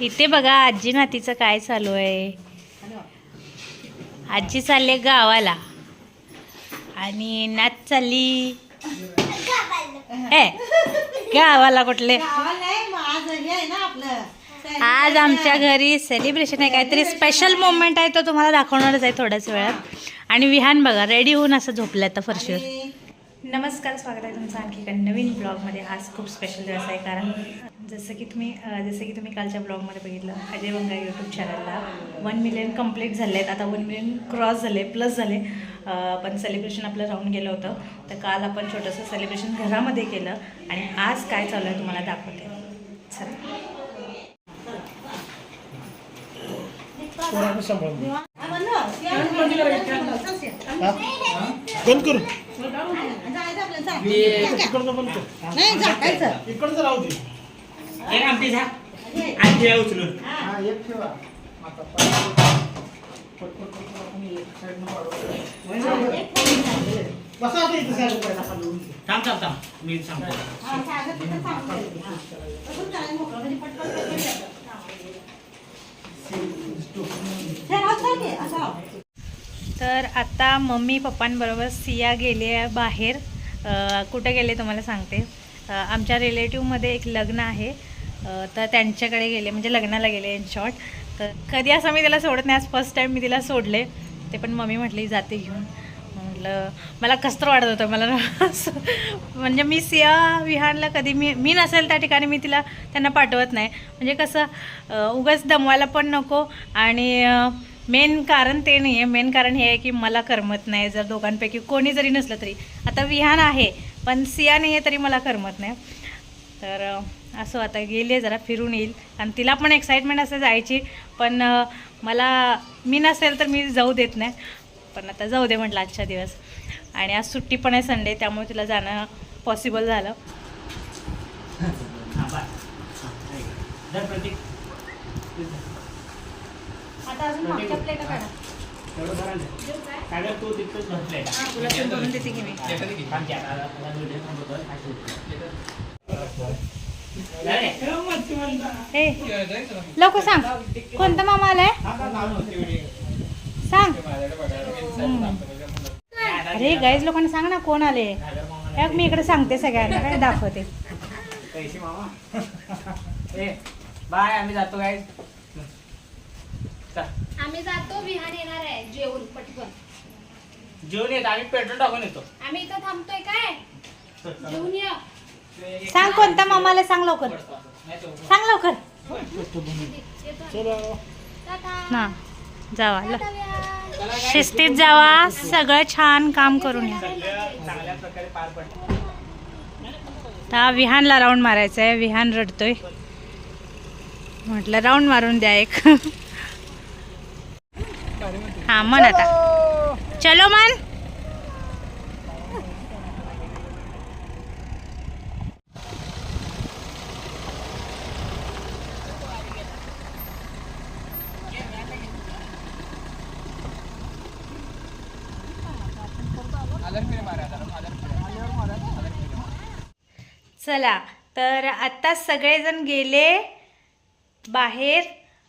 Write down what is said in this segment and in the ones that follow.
इथे बघा आजी नातीचं काय चालू आहे? आजी चालले गावाला. आणि नात चालली ए गावाला कुठले? आज आमच्या घरी सेलिब्रेशन आहे. काहीतरी स्पेशल मोमेंट आहे. तो तुम्हाला दाखवणारच आहे थोड्याच वेळात. आणि विहान बघा रेडी होऊन असं झोपलं आता फरशीवर नमस्कार स्वागत आहे तुमचं आणखी एका नवीन ब्लॉगमध्ये आज खूप स्पेशल दिवस आहे कारण जसं की तुम्ही जसं की तुम्ही कालच्या ब्लॉगमध्ये बघितलं अजय बंगा यूट्यूब चॅनलला वन मिलियन कंप्लीट झाले आहेत आता वन मिलियन क्रॉस झाले प्लस झाले. पण सेलिब्रेशन आपलं राहून गेलं होतं. तर काल आपण छोटंसं सेलिब्रेशन घरामध्ये केलं. आणि आज काय चालू आहे तुम्हाला दाखवते. चला. एक आमटी झा उचलून. हा एक ठेवा. आता. बसा इथं पहिला. थांब थांब थांब. मी सांगतो. तर आता मम्मी पप्पांबरोबर सिया गेली आहे बाहेर. अ, कुठे गेले तुम्हाला सांगते. अ, आमच्या रिलेटिव्हमध्ये एक लग्न आहे. तर त्यांच्याकडे गेले म्हणजे लग्नाला गेले इन शॉर्ट तर कधी असं मी तिला सोडत नाही आज फर्स्ट टाईम मी तिला सोडले. ते पण मम्मी म्हटली जाते घेऊन. म्हटलं मला कसतर वाटत होतं मला असं. म्हणजे मी सिया विहानला कधी मी मी नसेल त्या ठिकाणी मी तिला त्यांना पाठवत नाही. म्हणजे कसं उगाच दमवायला पण नको. आणि मेन कारण ते नाही आहे मेन कारण हे आहे की मला करमत नाही जर दोघांपैकी कोणी जरी नसलं तरी. आता विहान आहे पण सिया नाही आहे तरी मला करमत नाही. तर असं आता गेली आहे जरा फिरून येईल. आणि तिला पण एक्साइटमेंट असते जायची. पण मला मी नसेल तर मी जाऊ देत नाही. पण आता जाऊ दे म्हटलं आजच्या दिवस. आणि आज सुट्टी पण आहे संडे त्यामुळे तिला जाणं पॉसिबल झालं. आता लवकर सांग. कोणता मामा आलाय? सांग. अरे गाईज लोकांना सांग ना कोण आले? मी इकडे सांगते सगळ्यांना. काय दाखवते? पैसे मामा. ए बाय आम्ही जातो काय आम्ही जातो विहान येणार आहे जेवण पटकन. जेवण येत आम्ही पेट्रोल टाकून येतो. आम्ही इथं थांबतोय काय? जेवून या. सांग कोणता मामाला सांग लवकर. सांग लवकर येतो चला टाटा. ना जावा. शिस्तीत जावा सगळं छान काम करून या विहानला राऊंड मारायचं आहे विहान रडतोय म्हटलं राऊंड मारून द्या एक हा मन आता चलो मन चला तर आत्ता सगळेजण गेले बाहेर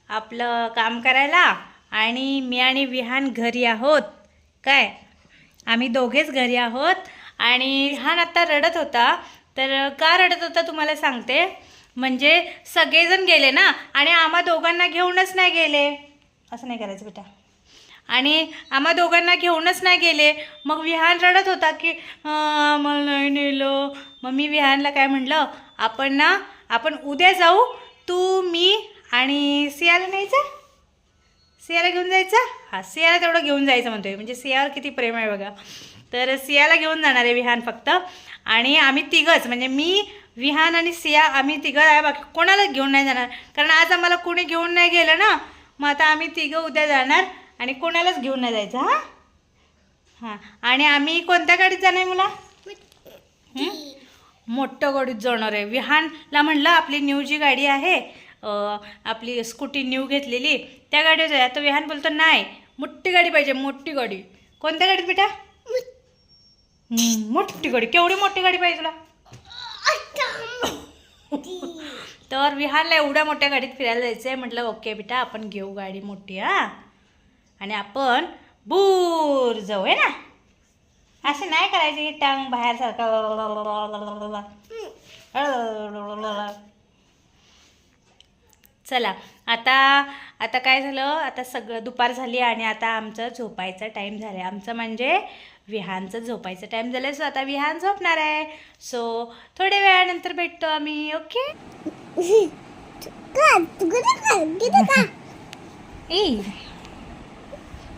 आपलं काम करायला आणि मी आणि विहान घरी आहोत. काय? आम्ही दोघेच घरी आहोत आणि विहान आत्ता रडत होता. तर का रडत होता तुम्हाला सांगते. म्हणजे सगळेजण गेले ना आणि आम्हा दोघांना घेऊनच नाही गेले. असं नाही करायचं बेटा. आणि आम्हा दोघांना घेऊनच नाही गेले. मग विहान रडत होता की मला नाही नेलं. मग मी विहानला काय म्हटलं आपण ना आपण उद्या जाऊ. तू मी आणि सियाला न्यायचं? सियाला घेऊन जायचं? हां सियाला तेवढं घेऊन जायचं म्हणतोय. म्हणजे सियावर किती प्रेम आहे बघा. तर सियाला घेऊन जाणार आहे विहान फक्त. आणि आम्ही तिघंच म्हणजे मी विहान आणि सिया आम्ही तिघं आहे. बाकी कोणालाच घेऊन नाही जाणार? कारण आज आम्हाला कोणी घेऊन नाही गेलं ना. मग आता आम्ही तिघं उद्या जाणार. आणि कोणालाच घेऊन नाही जायचं हां? हां. आणि आम्ही कोणत्या गाडीत जाणार आहे मुला? मोठं गाडीत जाणार आहे. विहानला म्हणलं आपली न्यू जी गाडी आहे आपली स्कूटी न्यू घेतलेली त्या गाडीवर जाऊया. तर विहान बोलतो नाही मोठी गाडी पाहिजे मोठी गाडी. कोणत्या गाडीत बेटा? मोठी गाडी. केवढी मोठी गाडी पाहिजे तुला? तर विहानला एवढ्या मोठ्या गाडीत फिरायला जायचं आहे म्हटलं ओके बेटा आपण घेऊ गाडी मोठी हा? आणि आपण बूर जाऊ आहे ना? असे नाही करायचे टांग बाहेर सारखा चला आता आता काय झालं? आता सगळं दुपार झाली आणि आता आमचं झोपायचा टाईम झाला आहे आमचं म्हणजे विहानचं झोपायचं टाईम झालं सो आता विहान झोपणार आहे. सो थोड्या वेळानंतर भेटतो आम्ही ओके ए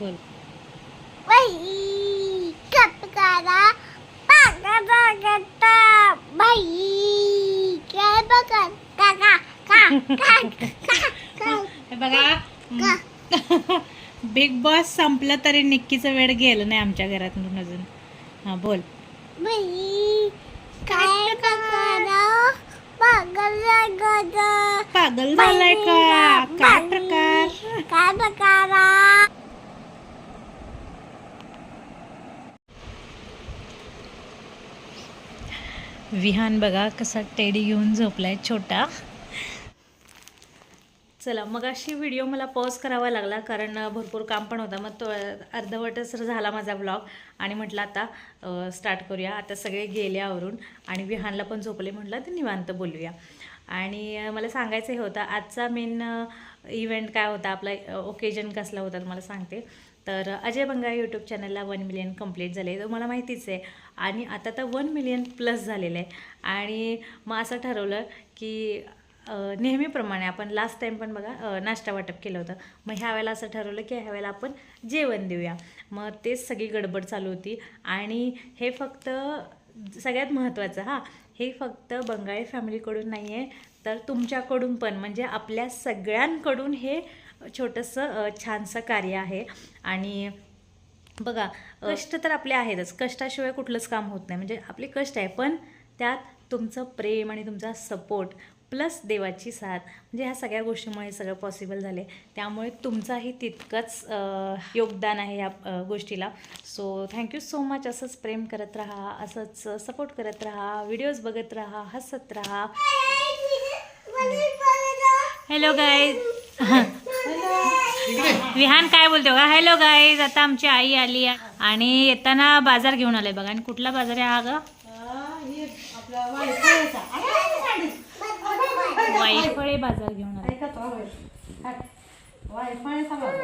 बोल बघा. बिग बॉस संपलं तरी निक्कीचं वेळ गेलं नाही आमच्या घरातून अजून. हा बोल. काय पागल झालं पागल झालाय का? काय प्रकार? काय प्रकारा? विहान बघा कसा टेडी घेऊन झोपलाय छोटा. चला मग अशी व्हिडिओ मला पॉज करावा लागला कारण भरपूर काम पण होतं. मग तो अर्धवटच झाला माझा ब्लॉग आणि म्हटलं आता स्टार्ट करूया. आता सगळे गेले आवरून आणि विहानला पण झोपले. म्हटलं तर निवांत बोलूया. आणि मला सांगायचं हे होतं आजचा मेन इव्हेंट काय होता? आपला ओकेजन कसला होता? मला सांगते. तर अजय बंगा यूट्यूब चॅनलला वन मिलियन कंप्लीट झाले. तर मला माहितीच आहे. आणि आता तर वन मिलियन प्लस झालेलं आहे. आणि मग असं ठरवलं की नेहमीप्रमाणे आपण लास्ट टाईम पण बघा नाश्ता वाटप केलं होतं. मग ह्या वेळेला असं ठरवलं की ह्या वेळेला आपण जेवण देऊया. मग तेच सगळी गडबड चालू होती. आणि हे फक्त सगळ्यात महत्त्वाचं हां. हे फक्त बंगाळी फॅमिलीकडून नाही आहे तर तुमच्याकडून पण म्हणजे आपल्या सगळ्यांकडून हे छोटंसं छानसं कार्य आहे. आणि बघा कष्ट तर आपले आहेतच. कष्टाशिवाय कुठलंच काम होत नाही. म्हणजे आपले कष्ट आहे पण त्यात तुमचं प्रेम आणि तुमचा सपोर्ट प्लस देवाची साथ. म्हणजे ह्या सगळ्या गोष्टीमुळे सगळं पॉसिबल झाले त्यामुळे तुमचाही तितकंच योगदान आहे या अ, गोष्टीला. सो थँक्यू सो मच असंच प्रेम करत राहा असंच सपोर्ट करत राहा व्हिडिओज बघत राहा हसत राहा. हॅलो गाईज विहान काय बोलतो का हॅलो गाईज आता आमची आई आली आणि येताना बाजार घेऊन आलाय बघा. आणि कुठला बाजार आहे हा ग? वाईफळे बाजार घेऊन आलाय. वायफाळेचा बाजार